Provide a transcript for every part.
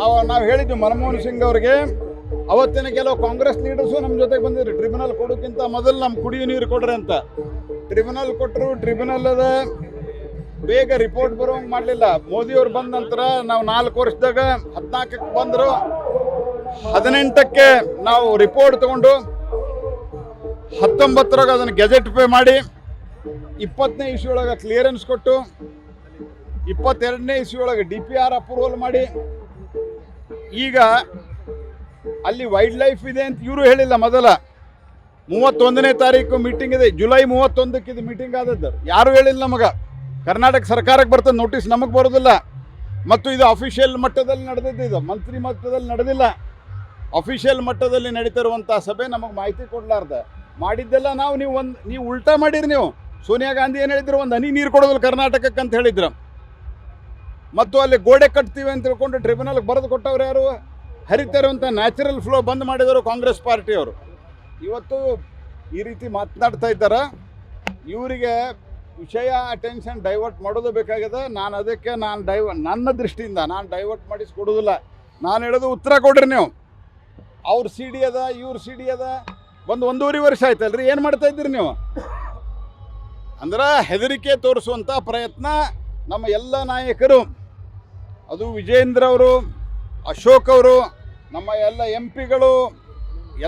ನಾವು ನಾವು ಹೇಳಿದ್ವಿ ಮನಮೋಹನ್ ಸಿಂಗ್ ಅವರಿಗೆ, ಅವತ್ತಿನ ಕೆಲವು ಕಾಂಗ್ರೆಸ್ ಲೀಡರ್ಸು ನಮ್ಮ ಜೊತೆಗೆ ಬಂದಿದ್ರು. ಟ್ರಿಬ್ಯುನಲ್ ಕೊಡೋಕ್ಕಿಂತ ಮೊದಲು ನಮ್ಮ ಕುಡಿಯೋ ನೀರು ಕೊಡ್ರಿ ಅಂತ. ಟ್ರಿಬ್ಯುನಲ್ ಕೊಟ್ಟರು ಟ್ರಿಬ್ಯುನಲ್ ಅದ, ಬೇಗ ರಿಪೋರ್ಟ್ ಬರೋಂಗೆ ಮಾಡಲಿಲ್ಲ. ಮೋದಿಯವ್ರು ಬಂದ ನಂತರ ನಾವು ನಾಲ್ಕು ವರ್ಷದಾಗ ಹದಿನಾಲ್ಕಕ್ಕೆ ಬಂದರು. ಹದಿನೆಂಟಕ್ಕೆ ನಾವು ರಿಪೋರ್ಟ್ ತಗೊಂಡು, ಹತ್ತೊಂಬತ್ತರಾಗ ಅದನ್ನು ಗೆಜೆಟ್ ಪೇ ಮಾಡಿ ಇಪ್ಪತ್ತನೇ ಇಶ್ಯೂ ಒಳಗೆ ಕ್ಲಿಯರೆನ್ಸ್ ಕೊಟ್ಟು, ಇಪ್ಪತ್ತೆರಡನೇ ಇಸ್ವಿ ಒಳಗೆ ಡಿ ಪಿ ಆರ್ ಅಪ್ರೂವಲ್ ಮಾಡಿ ಈಗ ಅಲ್ಲಿ ವೈಲ್ಡ್ ಲೈಫ್ ಇದೆ ಅಂತ ಇವರು ಹೇಳಿಲ್ಲ ಮೊದಲ. ಮೂವತ್ತೊಂದನೇ ತಾರೀಕು ಮೀಟಿಂಗ್ ಇದೆ. ಜುಲೈ ಮೂವತ್ತೊಂದಕ್ಕೆ ಇದು ಮೀಟಿಂಗ್ ಆದದ್ದು. ಯಾರು ಹೇಳಿಲ್ಲ ನಮಗೆ? ಕರ್ನಾಟಕ ಸರ್ಕಾರಕ್ಕೆ ಬರ್ತದೆ ನೋಟಿಸ್ ನಮಗೆ ಬರೋದಿಲ್ಲ. ಮತ್ತು ಇದು ಅಫಿಷಿಯಲ್ ಮಟ್ಟದಲ್ಲಿ ನಡೆದಿದ್ದು ಇದು. ಮಂತ್ರಿ ಮಟ್ಟದಲ್ಲಿ ನಡೆದಿಲ್ಲ. ಅಫಿಷಿಯಲ್ ಮಟ್ಟದಲ್ಲಿ ನಡೀತಿರುವಂಥ ಸಭೆ ನಮಗೆ ಮಾಹಿತಿ ಕೊಡಲಾರ್ದ. ಮಾಡಿದ್ದೆಲ್ಲ ನಾವು, ನೀವು ಒಂದು, ನೀವು ಉಲ್ಟಾ ಮಾಡಿರಿ ನೀವು. ಸೋನಿಯಾ ಗಾಂಧಿ ಏನು ಹೇಳಿದ್ರು? ಒಂದು ಹನಿ ನೀರು ಕೊಡೋದಿಲ್ಲ ಕರ್ನಾಟಕಕ್ಕೆ ಅಂತ ಹೇಳಿದ್ರು. ಮತ್ತು ಅಲ್ಲಿ ಗೋಡೆ ಕಟ್ತೀವಿ ಅಂತ ತಿಳ್ಕೊಂಡು ಟ್ರಿಬ್ಯುನಲ್ಗೆ ಬರೆದು ಕೊಟ್ಟವ್ರು ಯಾರು? ಹರಿತಾ ಇರುವಂಥ ನ್ಯಾಚುರಲ್ ಫ್ಲೋ ಬಂದ್ ಮಾಡಿದವರು ಕಾಂಗ್ರೆಸ್ ಪಾರ್ಟಿಯವರು. ಇವತ್ತು ಈ ರೀತಿ ಮಾತನಾಡ್ತಾ ಇದ್ದಾರೆ. ಇವರಿಗೆ ವಿಷಯ ಅಟೆನ್ಷನ್ ಡೈವರ್ಟ್ ಮಾಡೋದು ಬೇಕಾಗಿದೆ. ನಾನು ಅದಕ್ಕೆ ನಾನು ಡೈವ ನನ್ನ ದೃಷ್ಟಿಯಿಂದ ನಾನು ಡೈವರ್ಟ್ ಮಾಡಿಸಿ ಕೊಡೋದಿಲ್ಲ ನಾನು ಹೇಳೋದು ಉತ್ತರ ಕೊಡ್ರಿ ನೀವು. ಅವ್ರ ಸಿ ಡಿ ಅದ, ಇವ್ರ ಸಿ ಡಿ ಅದ. ಒಂದು ಒಂದೂವರೆ ವರ್ಷ ಆಯ್ತಲ್ರಿ ಏನು ಮಾಡ್ತಾ ಇದ್ದೀರಿ ನೀವು? ಅಂದ್ರೆ ಹೆದರಿಕೆ ತೋರಿಸುವಂಥ ಪ್ರಯತ್ನ ನಮ್ಮ ಎಲ್ಲ ನಾಯಕರು ಅದು ವಿಜೇಂದ್ರ ಅವರು, ಅಶೋಕ್ ಅವರು, ನಮ್ಮ ಎಲ್ಲ ಎಂ ಪಿಗಳು,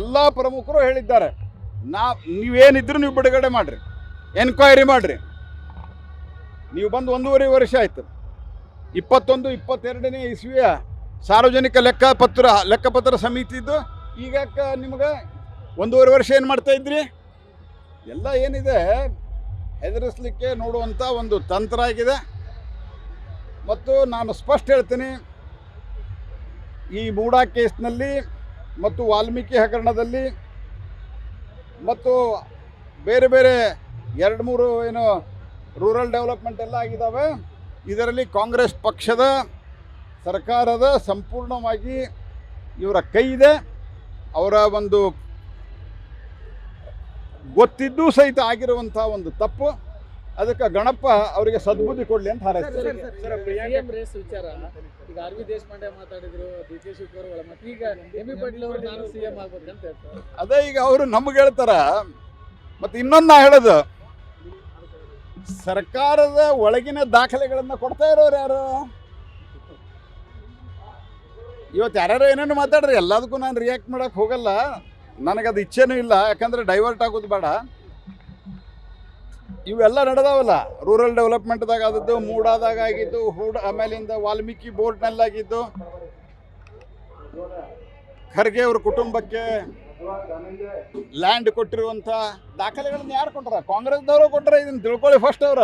ಎಲ್ಲ ಪ್ರಮುಖರು ಹೇಳಿದ್ದಾರೆ. ನಾ, ನೀವೇನಿದ್ರು ನೀವು ಬಿಡುಗಡೆ ಮಾಡಿರಿ, ಎನ್ಕ್ವೈರಿ ಮಾಡಿರಿ. ನೀವು ಬಂದು ಒಂದೂವರೆ ವರ್ಷ ಆಯಿತು. ಇಪ್ಪತ್ತೊಂದು, ಇಪ್ಪತ್ತೆರಡನೇ ಇಸ್ವಿಯ ಸಾರ್ವಜನಿಕ ಲೆಕ್ಕಪತ್ರ ಲೆಕ್ಕಪತ್ರ ಸಮಿತಿದ್ದು, ಈಗ ನಿಮ್ಗೆ ಒಂದೂವರೆ ವರ್ಷ ಏನು ಮಾಡ್ತಾ ಇದ್ರಿ? ಎಲ್ಲ ಏನಿದೆ, ಹೆದರಿಸಲಿಕ್ಕೆ ನೋಡುವಂಥ ಒಂದು ತಂತ್ರ ಆಗಿದೆ. ಮತ್ತು ನಾನು ಸ್ಪಷ್ಟ ಹೇಳ್ತೀನಿ, ಈ ಮೂಡಾ ಕೇಸ್ನಲ್ಲಿ ಮತ್ತು ವಾಲ್ಮೀಕಿ ಹಗರಣದಲ್ಲಿ ಮತ್ತು ಬೇರೆ ಬೇರೆ ಎರಡು ಮೂರು ಏನು ರೂರಲ್ ಡೆವಲಪ್ಮೆಂಟ್ ಎಲ್ಲ ಆಗಿದ್ದಾವೆ. ಇದರಲ್ಲಿ ಕಾಂಗ್ರೆಸ್ ಪಕ್ಷದ ಸರ್ಕಾರದ ಸಂಪೂರ್ಣವಾಗಿ ಇವರ ಕೈ ಇದೆ. ಅವರ ಒಂದು ಗೊತ್ತಿದ್ದೂ ಸಹಿತ ಆಗಿರುವಂಥ ಒಂದು ತಪ್ಪು. ಅದಕ್ಕೆ ಗಣಪ ಅವರಿಗೆ ಸದ್ಬುದ್ಧಿ ಕೊಡಲಿ ಅಂತ ಹಾರೈಸ್ತಾರೆ. ಸಿಎಂ ರೇಸ್ ವಿಚಾರ. ಈಗ ಆರ್ ವಿ ದೇಶಪಾಂಡೆ ಮಾತಾಡಿದ್ರು ಡಿ ಕೆ ಶಿವಕುಮಾರ್ ಮತ್ತೆ ಈಗ ಎಂ ಬಿ ಪಾಟೀಲ್ ಅವರು ನಾನು ಸಿಎಂ ಆಗ್ಬೇಕಂತ ಹೇಳ್ತಾರೆ. ಅದೇ ಈಗ ಅವರು ನಮ್ಗೆ ಹೇಳ್ತಾರ. ಮತ್ತೆ ಇನ್ನೊಂದು ನಾ ಹೇಳೋದು. ಸರ್ಕಾರದ ಒಳಗಿನ ದಾಖಲೆಗಳನ್ನ ಕೊಡ್ತಾ ಇರೋರು ಯಾರು? ಇವತ್ತು ಯಾರ್ಯಾರು ಏನೇನು ಮಾತಾಡ್ರಿ? ಎಲ್ಲದಕ್ಕೂ ನಾನು ರಿಯಾಕ್ಟ್ ಮಾಡಕ್ಕೆ ಹೋಗಲ್ಲ. ನನಗದು ಇಚ್ಛೆನೂ ಇಲ್ಲ. ಯಾಕಂದ್ರೆ ಡೈವರ್ಟ್ ಆಗೋದು ಬೇಡ. ಇವೆಲ್ಲ ನಡೆದಾವಲ್ಲ? ರೂರಲ್ ಡೆವಲಪ್ಮೆಂಟ್ದಾಗ ಆದದ್ದು, ಮೂಡಾದಾಗ ಆಗಿದ್ದು, ಹೂಡ, ಆಮೇಲಿಂದ ವಾಲ್ಮೀಕಿ ಬೋರ್ಡ್ನಲ್ಲಾಗಿದ್ದು. ಖರ್ಗೆ ಅವ್ರ ಕುಟುಂಬಕ್ಕೆ ಲ್ಯಾಂಡ್ ಕೊಟ್ಟಿರುವಂಥ ದಾಖಲೆಗಳನ್ನ ಯಾರು ಕೊಟ್ಟಾರ ಕಾಂಗ್ರೆಸ್ದವರು ಕೊಟ್ಟರೆ ಇದನ್ನ ತಿಳ್ಕೊಳ್ಳಿ ಫಸ್ಟ್ ಅವ್ರ.